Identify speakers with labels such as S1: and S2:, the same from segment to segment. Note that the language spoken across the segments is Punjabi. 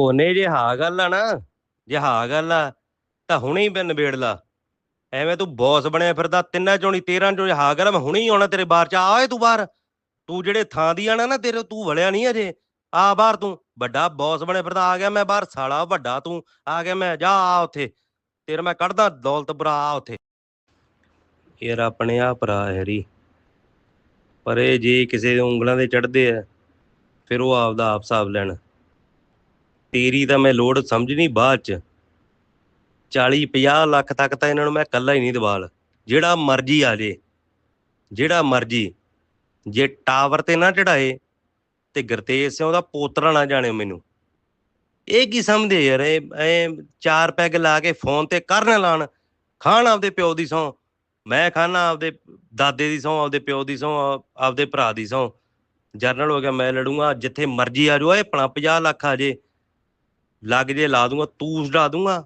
S1: ਕੋਨੇ ਜੇ ਹਾਂ ਗੱਲ ਆ ਨਾ, ਜੇ ਹਾਂ ਗੱਲ ਆ, ਤਾਂ ਹੁਣੇ ਹੀ ਮੈਂ ਨਿਬੇੜ ਲਾ। ਐਵੇਂ ਤੂੰ ਬੌਸ ਬਣਿਆ ਫਿਰਦਾ, ਤਿੰਨਾਂ ਚੋਂ ਨਹੀਂ 13 ਚੋਂ ਹਾਂ ਗੱਲ ਮੈਂ ਹੁਣੇ ਹੀ ਆਉਣਾ ਤੇਰੇ ਬਾਹਰ ਚ। ਆ ਓਏ ਤੂੰ ਬਾਹਰ। ਤੂੰ ਜਿਹੜੇ ਥਾਂ ਦੀ ਆਣਾ ਨਾ ਤੇਰੇ ਤੂੰ ਵਲਿਆ ਨਹੀਂ ਅਜੇ। ਆ ਬਾਹਰ ਤੂੰ। ਵੱਡਾ ਬੌਸ ਬਣਿਆ ਫਿਰਦਾ, ਆ ਗਿਆ ਮੈਂ ਬਾਹਰ, ਸਾਲਾ ਵੱਡਾ ਤੂੰ। ਆ ਗਿਆ ਮੈਂ, ਜਾ ਆ ਉੱਥੇ। ਤੇਰੇ ਮੈਂ ਕੱਢਦਾ ਦੌਲਤਪੁਰਾ ਆ ਉੱਥੇ। ਯਾਰ ਆਪਣੇ ਆ ਭਰਾ ਹੈਰੀ। ਪਰ ਇਹ ਜੇ ਕਿਸੇ ਦੇ ਉਂਗਲਾਂ ਦੇ ਚੜਦੇ ਆ, ਫਿਰ ਉਹ ਆਪਦਾ ਆਪ ਹਿਸਾਬ ਲੈਣ। ਤੇਰੀ ਤਾਂ ਮੈਂ ਲੋੜ ਸਮਝਣੀ ਬਾਅਦ ਚ। 40 50 ਲੱਖ ਤੱਕ ਤਾਂ ਇਹਨਾਂ ਨੂੰ ਮੈਂ ਕੱਲਾ ਹੀ ਨਹੀਂ ਦਵਾਲ ਜਿਹੜਾ ਮਰਜ਼ੀ ਆ ਜੇ। ਜਿਹੜਾ ਮਰਜ਼ੀ। ਜੇ ਟਾਵਰ ਤੇ ਨਾ ਚੜਾਏ ਤੇ ਗੁਰਤੇਜ ਸਿੰਘ ਦਾ ਪੋਤਰਾ ਨਾ ਜਾਣਿਓ ਮੈਨੂੰ। ਇਹ ਕੀ ਸਮਝਦੇ ਯਾਰ? ਇਹ ਐ ਚਾਰ ਪੈਗ ਲਾ ਕੇ ਫੋਨ ਤੇ ਕਰਨ ਲਾਣ। ਖਾਣ ਆਪਦੇ ਪਿਓ ਦੀ ਸੌ ਮੈਂ ਖਾਣਾ ਆਪਦੇ ਦਾਦੇ ਦੀ ਸੌ ਆਪਦੇ ਪਿਓ ਦੀ ਸੌ ਆਪਦੇ ਭਰਾ ਦੀ ਸੌ ਜਰਨਲ ਹੋ ਗਿਆ, ਮੈਂ ਲੜੂੰਗਾ। ਜਿੱਥੇ ਮਰਜ਼ੀ ਆ ਜਾਓ, ਇਹ ਆਪਣਾ 50 ਲੱਖ ਆ ਜੇ। ਲੱਗ ਜੇ ਲਾ ਦੂੰਗਾ, ਤੂੰ ਡਾ ਦੂੰਗਾ।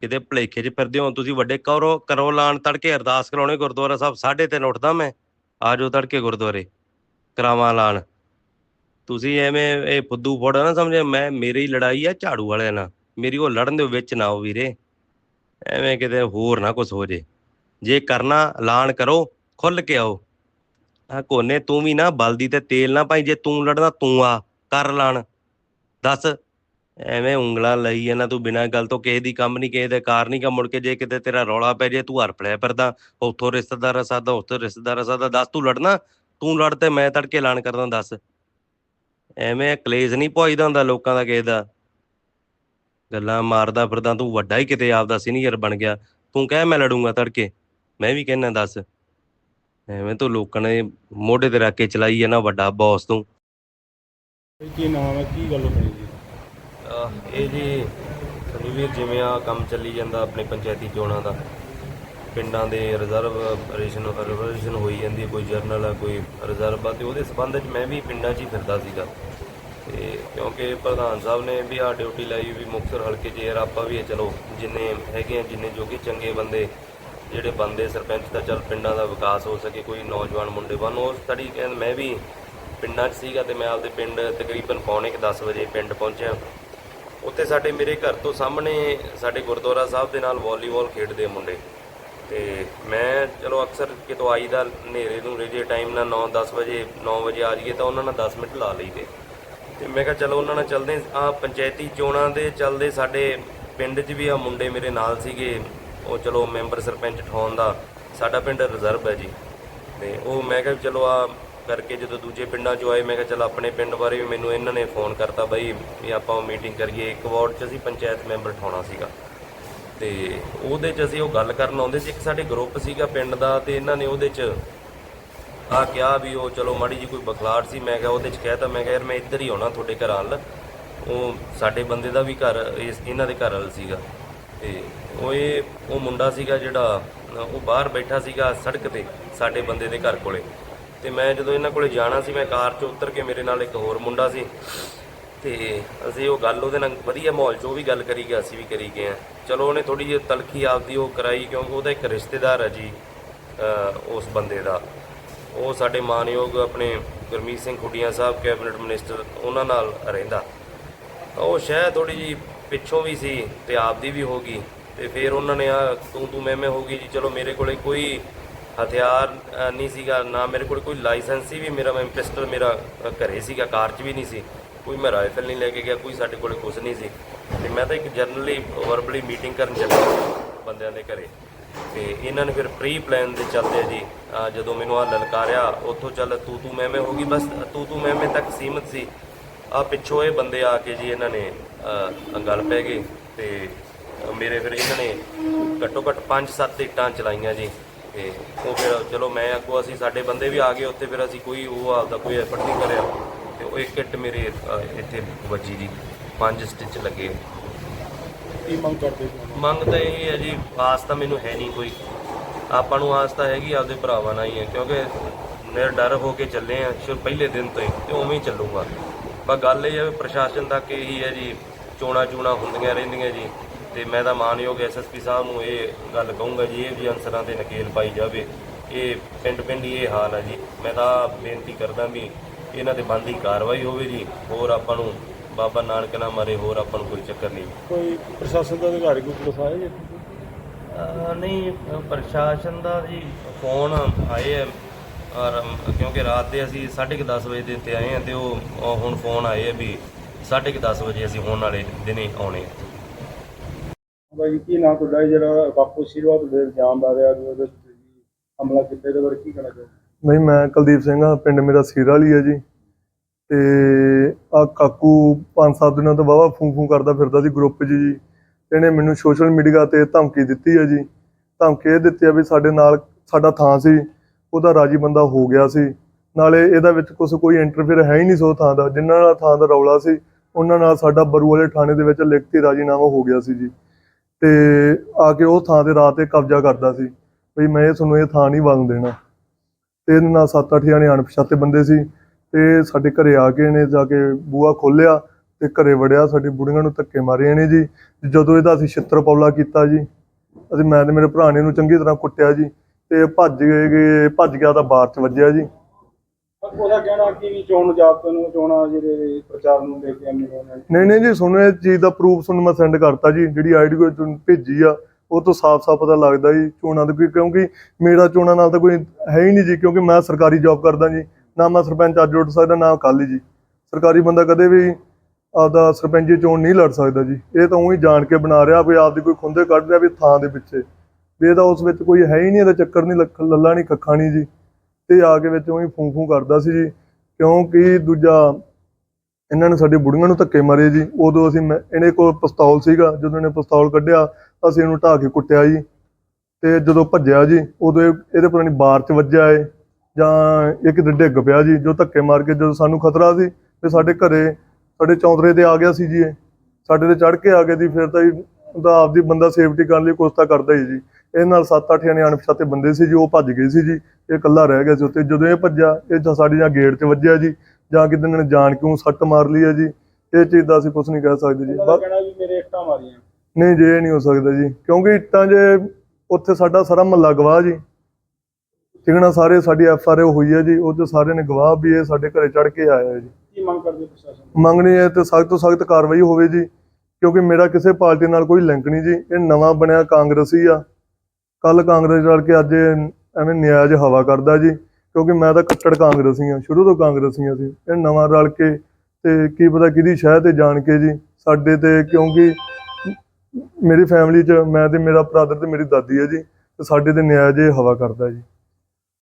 S1: ਕਿਤੇ ਭਲੇਖੇ 'ਚ ਫਿਰਦੇ ਹੋ ਤੁਸੀਂ ਵੱਡੇ, ਕਰੋ ਕਰੋ ਲਾਣ ਤੜਕੇ, ਅਰਦਾਸ ਕਰਾਉਣੇ, ਗੁਰਦੁਆਰਾ ਸਾਹਿਬ 3:30 ਉੱਠਦਾ ਮੈਂ। ਆ ਜਾਓ ਤੜਕੇ ਗੁਰਦੁਆਰੇ, ਕਰਾਵਾਂ ਲਾਣ। ਤੁਸੀਂ ਐਵੇਂ ਇਹ ਫੁੱਦੂ ਫੋੜਾ ਨਾ ਸਮਝੇ, ਮੈਂ, ਮੇਰੀ ਲੜਾਈ ਆ ਝਾੜੂ ਵਾਲਿਆਂ ਨਾਲ। ਮੇਰੀ ਉਹ ਲੜਨ ਦੇ ਵਿੱਚ ਨਾ ਆਓ ਵੀਰੇ। ਐਵੇਂ ਕਿਤੇ ਹੋਰ ਨਾ ਕੁਝ ਹੋ ਜੇ। ਜੇ ਕਰਨਾ ਐਲਾਨ ਕਰੋ ਖੁੱਲ ਕੇ ਆਓ। ਆ ਕੋਨੇ, ਤੂੰ ਵੀ ਨਾ ਬਲਦੀ ਤੇ ਤੇਲ ਨਾ ਪਾਈ, ਜੇ ਤੂੰ ਲੜਨਾ ਤੂੰ ਆ, ਕਰ ਲਾਣ। ਦੱਸ ਐਵੇਂ ਉਂਗਲਾਂ ਲਈ ਇਹਨਾਂ ਤੂੰ ਬਿਨਾਂ ਗੱਲ ਤੋਂ ਕਿਸੇ ਦੀ ਕੰਮ ਨਹੀਂ, ਕਿਸੇ ਦੇ ਕਾਰ ਨਹੀਂ ਕੰਮ ਮੁੜ ਕੇ ਜੇ ਕਿਤੇ ਤੇਰਾ ਰੌਲਾ ਪੈ ਜੇ ਤੂੰ ਹਰ ਫੜਿਆ ਫਿਰਦਾ, ਉੱਥੋਂ ਰਿਸ਼ਤੇਦਾਰ ਸਾਦਾ, ਉੱਥੋਂ ਰਿਸ਼ਤੇਦਾਰ ਸਾਦਾ, ਦੱਸ ਤੂੰ ਲੜਨਾ, ਤੂੰ ਲੜ ਤੇ ਮੈਂ ਤੜਕੇ ਐਲਾਨ ਕਰਦਾ, ਦੱਸ। ਐਵੇਂ ਕਲੇਸ਼ ਨਹੀਂ ਪਵਾਈਦਾ ਹੁੰਦਾ ਲੋਕਾਂ ਦਾ ਕਿਸੇ ਦਾ। ਗੱਲਾਂ ਮਾਰਦਾ ਫਿਰਦਾ, ਤੂੰ ਵੱਡਾ ਹੀ ਕਿਤੇ ਆਪਦਾ ਸੀਨੀਅਰ ਬਣ ਗਿਆ, ਤੂੰ ਕਹਿ ਮੈਂ ਲੜੂੰਗਾ ਤੜਕੇ, ਮੈਂ ਵੀ ਕਹਿਣਾ ਦੱਸ। ਐਵੇਂ ਤੂੰ ਲੋਕਾਂ ਨੇ ਮੋਢੇ ਤੇ ਰੱਖ ਕੇ ਚਲਾਈ ਹੈ ਨਾ ਵੱਡਾ ਬੌਸ ਤੂੰ।
S2: ਕੀ ਨਾਮ ਹੈ ਕੀ ਗੱਲ ਬਣੀ
S1: ਇਹ ਜੀ ਸਨੀ ਵੀਰ ਜਿਵੇਂ ਆ ਕੰਮ ਚੱਲੀ ਜਾਂਦਾ ਆਪਣੇ ਪੰਚਾਇਤੀ ਚੋਣਾਂ ਦਾ, ਪਿੰਡਾਂ ਦੇ ਰਿਜ਼ਰਵ ਰਿਜ਼ਰਵੇਸ਼ਨ ਰਿਜ਼ਰਵੇਸ਼ਨ ਹੋਈ ਜਾਂਦੀ ਕੋਈ ਜਰਨਲ ਆ, ਕੋਈ ਰਿਜ਼ਰਵ ਆ, ਤੇ ਉਹਦੇ ਸਬੰਧ ਵਿੱਚ ਮੈਂ ਵੀ ਪਿੰਡਾਂ 'ਚ ਹੀ ਫਿਰਦਾ ਸੀਗਾ। ਤੇ ਕਿਉਂਕਿ ਪ੍ਰਧਾਨ ਸਾਹਿਬ ਨੇ ਵੀ ਆ ਡਿਊਟੀ ਲਾਈ ਵੀ ਮੁਕਤਸਰ ਹਲਕੇ 'ਚ, ਯਾਰ ਆਪਾਂ ਵੀ ਇਹ ਚਲੋ ਜਿੰਨੇ ਹੈਗੇ ਆ, ਜਿੰਨੇ ਜੋਗੇ ਚੰਗੇ ਬੰਦੇ, ਜਿਹੜੇ ਬੰਦੇ ਸਰਪੰਚ ਦਾ ਚੱਲ ਪਿੰਡਾਂ ਦਾ ਵਿਕਾਸ ਹੋ ਸਕੇ, ਕੋਈ ਨੌਜਵਾਨ ਮੁੰਡੇ ਬਣ ਉਹ ਸਟੱਡੀ ਕਹਿੰਦੇ ਮੈਂ ਵੀ ਪਿੰਡਾਂ 'ਚ ਸੀਗਾ ਤੇ ਮੈਂ ਆਪਦੇ ਪਿੰਡ ਤਕਰੀਬਨ ਪੌਣੇ ਕੁ 10 ਵਜੇ ਪਿੰਡ ਪਹੁੰਚਿਆ। ਉੱਥੇ ਸਾਡੇ ਮੇਰੇ ਘਰ ਤੋਂ ਸਾਹਮਣੇ ਸਾਡੇ ਗੁਰਦੁਆਰਾ ਸਾਹਿਬ ਦੇ ਨਾਲ ਵਾਲੀਬਾਲ ਖੇਡਦੇ ਆ ਮੁੰਡੇ। ਤੇ ਮੈਂ ਚਲੋ ਅਕਸਰ ਕਿਤੋਂ ਆਈਦਾ ਹਨੇਰੇ ਨੂੰ ਜੇ ਟਾਈਮ ਨਾਲ 9-10 ਵਜੇ 9 ਵਜੇ ਆ ਜਾਈਏ ਤਾਂ ਉਹਨਾਂ ਨਾਲ 10 ਮਿੰਟ ਲਾ ਲਈਦੇ। ਤੇ ਮੈਂ ਕਿਹਾ ਚਲੋ ਉਹਨਾਂ ਨਾਲ ਚੱਲਦੇ ਆ ਪੰਚਾਇਤੀ ਚੋਣਾਂ ਦੇ ਚੱਲਦੇ ਸਾਡੇ ਪਿੰਡ 'ਚ ਵੀ ਆ ਮੁੰਡੇ ਮੇਰੇ ਨਾਲ ਸੀਗੇ। ਉਹ ਚਲੋ ਮੈਂਬਰ ਸਰਪੰਚ ਠਾਉਣ ਦਾ। ਸਾਡਾ ਪਿੰਡ ਰਿਜ਼ਰਵ ਹੈ ਜੀ। ਤੇ ਉਹ ਮੈਂ ਕਿਹਾ ਚਲੋ ਆ ਕਰਕੇ ਜਦੋਂ ਦੂਜੇ ਪਿੰਡਾਂ 'ਚੋਂ ਆਏ, ਮੈਂ ਕਿਹਾ ਚਲ ਆਪਣੇ ਪਿੰਡ ਬਾਰੇ ਵੀ ਮੈਨੂੰ ਇਹਨਾਂ ਨੇ ਫੋਨ ਕਰਤਾ ਬਈ ਵੀ ਆਪਾਂ ਮੀਟਿੰਗ ਕਰੀਏ। ਇੱਕ ਵਾਰਡ 'ਚ ਅਸੀਂ ਪੰਚਾਇਤ ਮੈਂਬਰ ਠਾਉਣਾ ਸੀਗਾ। ਤੇ ਉਹਦੇ 'ਚ ਅਸੀਂ ਉਹ ਗੱਲ ਕਰਨ ਆਉਂਦੇ ਸੀ। ਇੱਕ ਸਾਡੇ ਗਰੁੱਪ ਸੀਗਾ ਪਿੰਡ ਦਾ ਤੇ ਇਹਨਾਂ ਨੇ ਉਹਦੇ 'ਚ ਆ ਕਿਹਾ ਵੀ ਉਹ ਚਲੋ ਮਾੜੀ ਜੀ ਕੋਈ ਬਖਲਾਟ ਸੀ। ਮੈਂ ਕਿਹਾ ਉਹਦੇ 'ਚ ਕਹਿਤਾ ਮੈਂ ਕਿਹਾ ਯਾਰ ਮੈਂ ਇੱਧਰ ਹੀ ਆਉਣਾ ਤੁਹਾਡੇ ਘਰ ਵੱਲ। ਉਹ ਸਾਡੇ ਬੰਦੇ ਦਾ ਵੀ ਘਰ, ਇਸ ਇਹਨਾਂ ਦੇ ਘਰ ਵੱਲ ਸੀਗਾ। ਤੇ ਉਹ ਇਹ, ਉਹ ਮੁੰਡਾ ਸੀਗਾ ਜਿਹੜਾ, ਉਹ ਬਾਹਰ ਬੈਠਾ ਸੀਗਾ ਸੜਕ ਤੇ ਸਾਡੇ ਬੰਦੇ ਦੇ ਘਰ ਕੋਲੇ। ਤੇ ਮੈਂ ਜਦੋਂ ਇਹਨਾਂ ਕੋਲੇ ਜਾਣਾ ਸੀ, ਮੈਂ ਕਾਰ 'ਚ ਉਤਰ ਕੇ ਮੇਰੇ ਨਾਲ ਇੱਕ ਹੋਰ ਮੁੰਡਾ ਸੀ ਤੇ ਅਸੀਂ ਉਹ ਗੱਲ ਉਹਦੇ ਨਾਲ ਵਧੀਆ ਮਾਹੌਲ 'ਚ, ਉਹ ਵੀ ਗੱਲ ਕਰੀ ਗਿਆ, ਅਸੀਂ ਵੀ ਕਰੀ ਗਏ ਆ ਚਲੋ ਉਹਨੇ ਥੋੜੀ ਜਿਹੀ ਤਲਖੀ ਆਪਦੀ ਉਹ ਕਰਾਈ, ਕਿਉਂਕਿ ਉਹਦਾ ਇੱਕ ਰਿਸ਼ਤੇਦਾਰ ਹੈ ਜੀ ਉਸ ਬੰਦੇ ਦਾ। ਉਹ ਸਾਡੇ ਮਾਨਯੋਗ ਆਪਣੇ ਗੁਰਮੀਤ ਸਿੰਘ ਖੁੱਡੀਆਂ ਸਾਹਿਬ, ਕੈਬਨਿਟ ਮਿਨਿਸਟਰ, ਉਹਨਾਂ ਨਾਲ ਰਹਿੰਦਾ। ਉਹ ਸ਼ਾਇਦ ਥੋੜੀ ਜੀ ਪਿੱਛੋਂ ਵੀ ਸੀ ਤੇ ਆਪਦੀ ਵੀ ਹੋ ਗਈ ਤੇ ਫਿਰ ਉਹਨਾਂ ਨੇ ਆ ਤੂੰ ਤੂੰ ਮੈਂ ਮੈਂ ਹੋ ਗਈ ਜੀ, ਚਲੋ ਮੇਰੇ ਕੋਲੇ ਕੋਈ ਹਥਿਆਰ ਅ, ਨਹੀਂ ਸੀਗਾ ਨਾ ਮੇਰੇ ਕੋਲ ਕੋਈ ਲਾਇਸੈਂਸ ਸੀ ਵੀ ਮੇਰਾ ਮੈਂ ਪਿਸਟਲ ਮੇਰਾ ਅ, ਘਰੇ ਸੀਗਾ ਕਾਰ 'ਚ ਵੀ ਨਹੀਂ ਸੀ। ਕੋਈ ਮੈਂ ਰਾਈਫਲ ਨਹੀਂ ਲੈ ਕੇ ਗਿਆ ਕੋਈ ਸਾਡੇ ਕੋਲ ਕੁਝ ਨਹੀਂ ਸੀ। ਤੇ ਮੈਂ ਤਾਂ ਇੱਕ ਜਰਨਲੀ ਵਰਬਲੀ ਮੀਟਿੰਗ ਕਰਨ ਚੱਲਿਆ ਬੰਦਿਆਂ ਦੇ ਘਰੇ। ਤੇ ਇਹਨਾਂ ਨੇ ਫਿਰ ਪ੍ਰੀ ਪਲਾਨ ਦੇ ਚੱਲਦੇ ਜੀ ਅ, ਜਦੋਂ ਮੈਨੂੰ ਆ ਲਲਕਾਰਿਆ ਉੱਥੋਂ ਚੱਲ ਤੂੰ ਤੂੰ ਮੈਂ ਮੈਂ ਹੋ ਗਈ ਬਸ ਤੂੰ ਤੂੰ ਮੈਂ ਮੈਂ ਤੱਕ ਸੀਮਤ ਸੀ। ਆ ਪਿੱਛੋਂ ਇਹ ਬੰਦੇ ਆ ਕੇ ਜੀ ਇਹਨਾਂ ਨੇ ਅ, ਗੱਲ ਪੈ ਗਈ ਤੇ ਮੇਰੇ ਫਿਰ ਇਹਨਾਂ ਨੇ ਘੱਟੋ ਘੱਟ 5-7 ਇੱਟਾਂ ਚਲਾਈਆਂ ਜੀ। ਤੇ ਉਹ ਫਿਰ ਚਲੋ ਮੈਂ ਅੱਗੋਂ ਅਸੀਂ ਸਾਡੇ ਬੰਦੇ ਵੀ ਆ ਗਏ ਉੱਥੇ ਫਿਰ ਅਸੀਂ ਕੋਈ ਉਹ ਆਪਦਾ ਕੋਈ ਐਫਰਟ ਨਹੀਂ ਕਰਿਆ। ਤੇ ਉਹ ਇੱਕ ਇੱਟ ਮੇਰੇ ਇੱਥੇ ਵੱਜੀ ਜੀ ਪੰਜ ਸਟਿਚ ਲੱਗੇ।
S2: ਕੀ ਮੰਗ ਕਰਦੇ
S1: ਮੰਗ ਤਾਂ ਇਹ ਹੈ ਜੀ ਆਸ ਤਾਂ ਮੈਨੂੰ ਹੈ ਨਹੀਂ ਕੋਈ। ਆਪਾਂ ਨੂੰ ਆਸ ਤਾਂ ਹੈਗੀ ਆਪਦੇ ਭਰਾਵਾਂ ਨਾਲ ਹੀ ਹੈ ਕਿਉਂਕਿ ਮੇਰੇ ਡਰ ਹੋ ਕੇ ਚੱਲੇ ਆ ਸ਼ੁਰੂ ਪਹਿਲੇ ਦਿਨ ਤੋਂ ਹੀ ਤੇ ਉਵੇਂ ਹੀ ਚੱਲੂਗਾ। ਬਸ ਗੱਲ ਇਹ ਹੈ ਵੀ ਪ੍ਰਸ਼ਾਸਨ ਤੱਕ ਇਹੀ ਹੈ ਜੀ ਚੋਣਾ ਚੂਣਾ ਹੁੰਦੀਆਂ ਰਹਿੰਦੀਆਂ ਜੀ। ਤੇ ਮੈਂ ਤਾਂ ਮਾਨਯੋਗ ਐਸਐਸਪੀ ਸਾਹਿਬ ਨੂੰ ਇਹ ਗੱਲ ਕਹੂੰਗਾ ਜੀ ਇਹ ਵੀ ਅਨਸਰਾਂ ਤੇ ਨਕੇਲ ਪਾਈ ਜਾਵੇ। ਇਹ ਪਿੰਡ ਪਿੰਡ ਹੀ ਇਹ ਹਾਲ ਹੈ ਜੀ। ਮੈਂ ਤਾਂ ਬੇਨਤੀ ਕਰਦਾ ਵੀ ਇਹਨਾਂ ਤੇ ਬੰਦੀ ਕਾਰਵਾਈ ਹੋਵੇ ਜੀ। ਹੋਰ ਆਪਾਂ ਨੂੰ ਬਾਬਾ ਨਾਨਕ ਨਾ ਮਾਰੇ ਹੋਰ ਆਪਾਂ ਨੂੰ ਕੋਈ ਚੱਕਰ ਨਹੀਂ।
S2: ਕੋਈ ਪ੍ਰਸ਼ਾਸਨ ਦਾ ਅਧਿਕਾਰੀ ਕੋਈ ਪੁਲਿਸ ਆਇਆ ਜੀ?
S1: ਨਹੀਂ ਪ੍ਰਸ਼ਾਸਨ ਦਾ ਜੀ ਫੋਨ ਆਏ ਆ ਔਰ ਕਿਉਂਕਿ ਰਾਤ ਦੇ ਅਸੀਂ 10:30 ਵਜੇ ਦੇ ਉੱਤੇ ਆਏ ਆ ਤੇ ਉਹ ਉਹ ਹੁਣ ਫੋਨ ਆਏ ਆ ਵੀ 10:30 ਵਜੇ ਅਸੀਂ ਹੋਣ ਵਾਲੇ ਦਿਨੇ ਆਉਣੇ ਆ।
S2: ਬਾਈ ਕੀ ਨਾਮ ਤੁਹਾਡਾ ਹੈ ਜਿਹੜਾ ਬਾਪੂ ਸ਼ੀਰਵਾਦ ਦੇ ਇਲਜ਼ਾਮ ਲਾ ਰਿਹਾ ਕਿ ਉਹਦੇ ਤੇ ਜੀ ਹਮਲਾ ਕੀਤਾ, ਇਹਦੇ ਬਾਰੇ ਕੀ ਕਹਿਣਾ ਚਾਹੋਗੇ?
S3: ਨਹੀਂ, ਮੈਂ ਕੁਲਦੀਪ ਸਿੰਘ ਆ ਪਿੰਡ ਮੇਰਾ ਸੀਰ ਵਾਲੀ ਹੈ ਜੀ। ਤੇ ਆ ਕਾਕੂ ਪੰਜ ਸੱਤ ਦਿਨਾਂ ਤੋਂ ਵਾਹਵਾ ਫੂੰ ਫੂੰ ਕਰਦਾ ਫਿਰਦਾ ਸੀ ਗਰੁੱਪ 'ਚ ਜੀ। ਇਹਨੇ ਮੈਨੂੰ ਸੋਸ਼ਲ ਮੀਡੀਆ ਤੇ ਧਮਕੀ ਦਿੱਤੀ ਹੈ ਜੀ। ਧਮਕੀ ਇਹ ਦਿੱਤੀ ਆ ਵੀ ਸਾਡੇ ਨਾਲ ਸਾਡਾ ਥਾਂ ਸੀ, ਉਹਦਾ ਰਾਜੀ ਬੰਦਾ ਹੋ ਗਿਆ ਸੀ। ਨਾਲੇ ਇਹਦਾ ਵਿੱਚ ਕੁਝ ਕੋਈ ਇੰਟਰਫੇਅਰ ਹੈ ਹੀ ਨਹੀਂ ਸੋ ਥਾਂ ਦਾ। ਜਿਨ੍ਹਾਂ ਨਾਲ ਥਾਂ ਦਾ ਰੌਲਾ ਸੀ, ਉਹਨਾਂ ਨਾਲ ਸਾਡਾ ਬਰੂ ਵਾਲੇ ਥਾਣੇ ਦੇ ਵਿੱਚ ਲਿਖਤੀ ਰਾਜੀਨਾਮਾ ਹੋ ਗਿਆ ਸੀ ਜੀ। ਤੇ ਆ ਕੇ ਉਹ ਥਾਂ ਤੇ ਰਾਤ ਤੇ ਕਬਜ਼ਾ ਕਰਦਾ ਸੀ ਵੀ ਮੈਂ ਤੁਹਾਨੂੰ ਇਹ ਥਾਂ ਨਹੀਂ ਵੰਗ ਦੇਣਾ। ਤੇ ਇਹਦੇ ਨਾਲ 7-8 ਜਣੇ ਅਣਪਛਾਤੇ ਬੰਦੇ ਸੀ ਤੇ ਸਾਡੇ ਘਰੇ ਆ ਕੇ ਇਹਨੇ ਜਾ ਕੇ ਬੂਆ ਖੋਲਿਆ ਤੇ ਘਰੇ ਵੜਿਆ, ਸਾਡੀ ਬੁੜੀਆਂ ਨੂੰ ਧੱਕੇ ਮਾਰੇ ਇਹਨੇ ਜੀ। ਜਦੋਂ ਇਹਦਾ ਅਸੀਂ ਛਿੱਤਰ ਪੌਲਾ ਕੀਤਾ ਜੀ, ਅਸੀਂ ਮੈਂ ਤੇ ਮੇਰੇ ਭਰਾ ਨੇ ਇਹਨੂੰ ਚੰਗੀ ਤਰ੍ਹਾਂ ਕੁੱਟਿਆ ਜੀ ਤੇ ਭੱਜ ਗਏ, ਭੱਜ ਗਿਆ ਤਾਂ ਬਾਹਰ ਚ ਵੱਜਿਆ ਜੀ।
S2: ਉਹਦਾ ਕਹਿਣਾ ਕਿ ਚੋਣ ਜਾਬਤੇ ਨੂੰ, ਚੋਣਾਂ ਜਿਹੜੇ ਪ੍ਰਚਾਰ ਨੂੰ ਲੈ ਕੇ ਆਉਂਦੇ ਨੇ
S3: ਨਹੀਂ ਨਹੀਂ ਜੀ ਤੁਹਾਨੂੰ ਇਹ ਚੀਜ਼ ਦਾ ਪ੍ਰੂਫ ਤੁਹਾਨੂੰ ਮੈਂ ਸੈਂਡ ਕਰਤਾ ਜੀ, ਜਿਹੜੀ ਆਈਡੀ ਕੋਈ ਤੁਹਾਨੂੰ ਭੇਜੀ ਆ, ਉਹ ਤੋਂ ਸਾਫ਼-ਸਾਫ਼ ਪਤਾ ਲੱਗਦਾ ਜੀ, ਚੋਣਾਂ ਦਾ ਕਿਉਂਕਿ ਮੇਰਾ ਚੋਣਾਂ ਨਾਲ ਤਾਂ ਕੋਈ ਹੈ ਹੀ ਨਹੀਂ ਜੀ, ਕਿਉਂਕਿ ਮੈਂ ਸਰਕਾਰੀ ਜੌਬ ਕਰਦਾ ਜੀ, ਨਾ ਮੈਂ ਸਰਪੰਚ ਅੱਜ ਉੱਠ ਸਕਦਾ, ਨਾ ਕੱਲ੍ਹ ਜੀ। ਸਰਕਾਰੀ ਬੰਦਾ ਕਦੇ ਵੀ ਆਪਦਾ ਸਰਪੰਚੀ ਚੋਣ ਨਹੀਂ ਲੜ ਸਕਦਾ ਜੀ। ਇਹ ਤਾਂ ਉਹੀ ਜਾਣ ਕੇ ਬਣਾ ਰਿਹਾ, ਵੀ ਆਪਦੀ ਕੋਈ ਖੁੰਦੇ ਕੱਢ ਰਿਹਾ ਵੀ ਥਾਂ ਦੇ ਪਿੱਛੇ। ਵੀ ਇਹਦਾ ਉਸ ਵਿੱਚ ਕੋਈ ਹੈ ਹੀ ਨਹੀਂ, ਇਹਦਾ ਚੱਕਰ ਨਹੀਂ, ਲੱਖ- ਲੱਲਾ ਨਹੀਂ, ਕੱਖਾ ਨਹੀਂ ਜੀ। ਤੇ ਆ ਕੇ ਵਿੱਚ ਉਹੀ ਫੂੰ ਫੂੰ ਕਰਦਾ ਸੀ ਜੀ, ਕਿਉਂਕਿ ਦੂਜਾ ਇਹਨਾਂ ਨੇ ਸਾਡੇ ਬੁੜੀਆਂ ਨੂੰ ਧੱਕੇ ਮਾਰੇ ਜੀ। ਉਦੋਂ ਅਸੀਂ ਮੈਂ- ਇਹਨੇ ਕੋਲ ਪਿਸਤੌਲ ਸੀਗਾ, ਜਦੋਂ ਇਹਨੇ ਪਿਸਤੌਲ ਕੱਢਿਆ, ਅਸੀਂ ਇਹਨੂੰ ਢਾਹ ਕੇ ਕੁੱਟਿਆ ਜੀ। ਤੇ ਜਦੋਂ ਭੱਜਿਆ ਜੀ, ਉਦੋਂ ਇਹਦੇ ਪਤਾ ਨਹੀਂ ਬਾਰ ਚ ਵੱਜਿਆ ਏ, ਜਾਂ ਇਹ ਕਿਤੇ ਡਿੱਗ ਪਿਆ ਜੀ, ਜੋ ਧੱਕੇ ਮਾਰ ਕੇ ਜਦੋਂ ਸਾਨੂੰ ਖਤਰਾ ਸੀ, ਤੇ ਸਾਡੇ ਘਰੇ, ਸਾਡੇ ਚੌਂਤਰੇ ਤੇ ਆ ਗਿਆ ਸੀ ਜੀ ਇਹ। ਸਾਡੇ ਤੇ ਚੜ ਕੇ ਆ ਗਿਆ ਜੀ, ਫਿਰ ਤਾਂ ਉਹਦਾ ਆਪਦੀ ਬੰਦਾ ਸੇਫਟੀ ਕਰਨ ਲਈ ਕੋਸ਼ਿਸ਼ ਤਾਂ ਕਰਦਾ ਹੀ ਜੀ। ਇਹ ਨਾਲ 7-8 ਜਣੇ ਅਣਪਛਾਤੇ ਬੰਦੇ ਸੀ ਜੀ ਉਹ ਭੱਜ ਗਏ ਸੀ ਜੀ ਇਹ ਇਕੱਲਾ ਰਹਿ ਗਿਆ ਸੀ ਉੱਤੇ ਜਦੋਂ ਇਹ ਭੱਜਿਆ ਇਹ ਸਾਡੀ ਜਾਂ ਗੇਟ 'ਚ ਵੱਜਿਆ ਜੀ ਜਾਂ ਕਿਤੇ ਨੇ ਜਾਣ ਕਿਉਂ ਸੱਟ ਮਾਰ ਲਈ ਹੈ ਜੀ ਇਹ ਚੀਜ਼ ਦਾ ਅਸੀਂ ਕੁਝ ਨਹੀਂ ਕਹਿ ਸਕਦੇ ਜੀ। ਬਸ
S2: ਕਹਿਣਾ ਵੀ ਮੇਰੇ ਇੱਟਾਂ ਮਾਰੀਆਂ।
S3: ਨਹੀਂ ਜੇ ਇਹ ਨਹੀਂ ਹੋ ਸਕਦਾ ਜੀ ਕਿਉਂਕਿ ਇੱਟਾਂ ਜੇ ਉੱਥੇ ਸਾਡਾ ਸਾਰਾ ਮਹੱਲਾ ਗਵਾਹ ਜੀ। ਠੀਕ ਨਾ ਸਾਰੇ ਸਾਡੀ ਐਫ ਆਰ ਹੋਈ ਹੈ ਜੀ ਉਹ 'ਚ ਸਾਰੇ ਨੇ ਗਵਾਹ ਵੀ ਇਹ ਸਾਡੇ ਘਰੇ ਚੜ ਕੇ ਆਇਆ ਹੈ ਜੀ।
S2: ਕੀ ਮੰਗ ਕਰਦੇ ਪ੍ਰਸ਼ਾਸਨ
S3: ਮੰਗਣੀ ਹੈ ਤੇ ਸਖਤ ਤੋਂ ਸਖਤ ਕਾਰਵਾਈ ਹੋਵੇ ਜੀ ਕਿਉਂਕਿ ਮੇਰਾ ਕਿਸੇ ਪਾਰਟੀ ਨਾਲ ਕੋਈ ਲਿੰਕ ਨਹੀਂ ਜੀ ਇਹ ਨਵਾਂ ਬਣਿਆ ਕਾਂਗਰਸੀ ਆ। ਕੱਲ ਕਾਂਗਰਸ ਰਲ ਕੇ ਅੱਜ ਐਵੇਂ ਨਿਆਜ ਹਵਾ ਕਰਦਾ ਜੀ, ਕਿਉਂਕਿ ਮੈਂ ਤਾਂ ਕੱਟੜ ਕਾਂਗਰਸੀ ਆ ਸ਼ੁਰੂ ਤੋਂ ਕਾਂਗਰਸੀ ਆ ਸੀ ਇਹ ਨਵਾਂ ਰਲ ਕੇ ਤੇ ਕੀ ਪਤਾ ਕਿਹਦੀ ਸ਼ਹਿ ਤੇ ਜਾਣ ਕੇ ਜੀ, ਸਾਡੇ ਤੇ ਕਿਉਂਕਿ ਮੇਰੀ ਫੈਮਿਲੀ 'ਚ ਮੈਂ ਤੇ ਮੇਰਾ ਬ੍ਰਦਰ ਤੇ ਮੇਰੀ ਦਾਦੀ ਹੈ ਜੀ, ਤੇ ਸਾਡੇ ਤੇ ਨਿਆਜ ਇਹ ਹਵਾ ਕਰਦਾ ਜੀ।